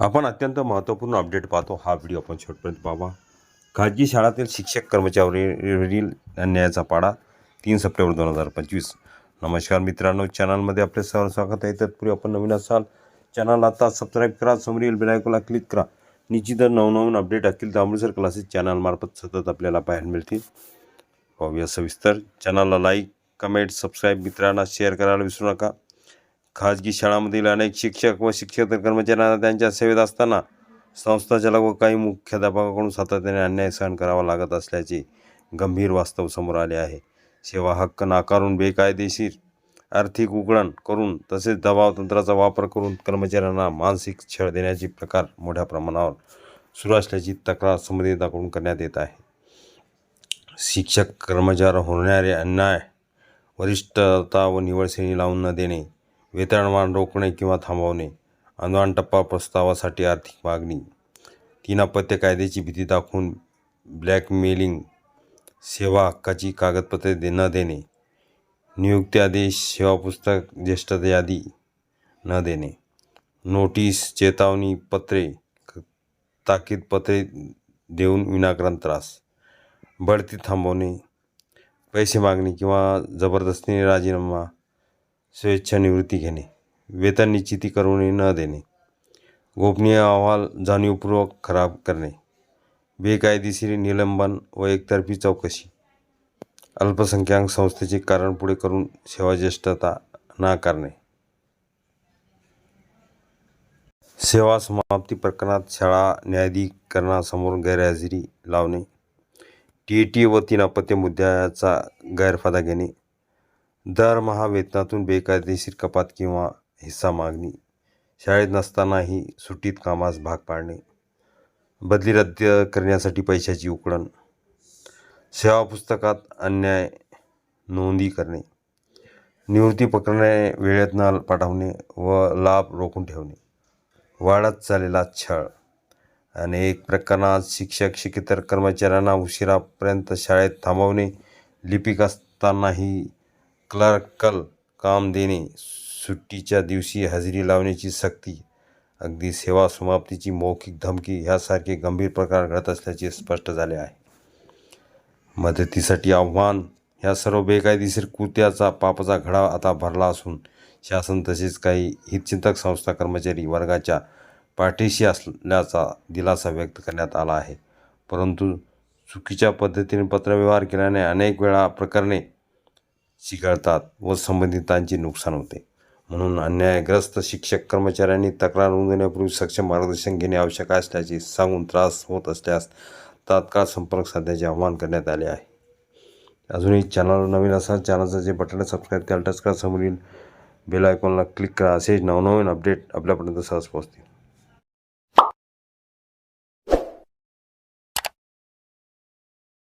आपण अत्यंत महत्त्वपूर्ण अपडेट पाहतो. हा व्हिडिओ आपण शेवटपर्यंत पाहावा. खाजगी शाळातील शिक्षक कर्मचाऱ्यावरील अन्यायाचा पाडा तीन सप्टेंबर दोन हजार पंचवीस. नमस्कार मित्रांनो चॅनलमध्ये आपले सर्व स्वागत आहे. तत्पूर्वी आपण नवीन असाल चॅनल आता सबस्क्राईब करा समोरील बेलायकोला क्लिक करा. निश्चितच नवनवीन अपडेट अखिल दामोदर क्लासेस चॅनलमार्फत सतत आपल्याला पाहायला मिळतील. पाहूया सविस्तर. चॅनलला लाईक कमेंट सबस्क्राईब मित्रांना शेअर करायला विसरू नका. खाजगी शाळांमधील अनेक शिक्षक व शिक्षक कर्मचाऱ्यांना त्यांच्या सेवेत असताना संस्थाचालक व काही मुख्याध्यापकाकडून सातत्याने अन्याय सहन करावा लागत असल्याचे गंभीर वास्तव समोर आले आहे. सेवा हक्क नाकारून बेकायदेशीर आर्थिक उघडण करून तसेच दबाव तंत्राचा वापर करून कर्मचाऱ्यांना मानसिक छळ देण्याचे प्रकार मोठ्या प्रमाणावर सुरू असल्याची तक्रार संबंधिताकडून करण्यात येत आहे. शिक्षक कर्मचारी होणारे अन्याय वरिष्ठता व निवड श्रेणी लावून न देणे वितरणमान रोखणे किंवा थांबवणे अनुदान टप्पा प्रस्तावासाठी आर्थिक मागणी तीन अपत्य कायद्याची भीती दाखवून ब्लॅकमेलिंग सेवा हक्काची कागदपत्रे दे न देणे नियुक्ती आदेश सेवा पुस्तक ज्येष्ठता यादी न देणे नोटीस चेतावणी पत्रे ताकीदपत्रे ताकीद पत्रे देऊन विनाकारण त्रास बढती थांबवणे पैसे मागणे किंवा जबरदस्तीने राजीनामा स्वेच्छा निवृत्ती घेणे वेतन निश्चिती करून न देणे गोपनीय अहवाल जाणीवपूर्वक खराब करणे बेकायदेशीर निलंबन व एकतर्फी चौकशी अल्पसंख्याक संस्थेचे कारण पुढे करून सेवा ज्येष्ठता नाकारणे सेवा समाप्ती प्रकरणात शाळा न्यायाधिकरणासमोर गैरहजेरी लावणे टी ए टी व तीन अपत्य मुद्द्याचा गैरफायदा घेणे दरमहा वेतनातून बेकायदेशीर कपात किंवा हिस्सा मागणी शाळेत नसतानाही सुट्टीत कामास भाग पाडणे बदली रद्द करण्यासाठी पैशाची उकळण सेवा पुस्तकात अन्याय नोंदी करणे निवृत्ती प्रकरणे वेळेत न पाठवणे व लाभ रोखून ठेवणे. वाढत चाललेला छळ. अनेक प्रकरणात शिक्षक शिकेतर कर्मचाऱ्यांना उशिरापर्यंत शाळेत थांबवणे लिपिक असतानाही क्लर्कल काम देणे सुट्टीच्या दिवशी हजेरी लावण्याची सक्ती अगदी सेवा समाप्तीची मौखिक धमकी ह्यासारखे गंभीर प्रकार घडत असल्याचे स्पष्ट झाले आहे. मदतीसाठी आव्हान ह्या सर्व बेकायदेशीर कृत्याचा पापाचा घडा आता भरला असून शासन तसेच काही हितचिंतक संस्था कर्मचारी वर्गाच्या पाठीशी असल्याचा दिलासा व्यक्त करण्यात आला आहे. परंतु चुकीच्या पद्धतीने पत्रव्यवहार केल्याने अनेक वेळा प्रकरणे चिघळतात व संबंधितांचे नुकसान होते. म्हणून अन्यायग्रस्त शिक्षक कर्मचाऱ्यांनी तक्रार नोंदवण्यापूर्वी सक्षम मार्गदर्शन घेणे आवश्यक असल्याचे सांगून त्रास होत असल्यास तात्काळ संपर्क साधण्याचे आवाहन करण्यात आले आहे. अजूनही चॅनल नवीन असाल चॅनलचं जे बटन सबस्क्राईब त्याला टच करा. समोरील बेल आयकॉनला क्लिक करा. असे नवनवीन अपडेट आपल्यापर्यंत सहज पोहोचतील.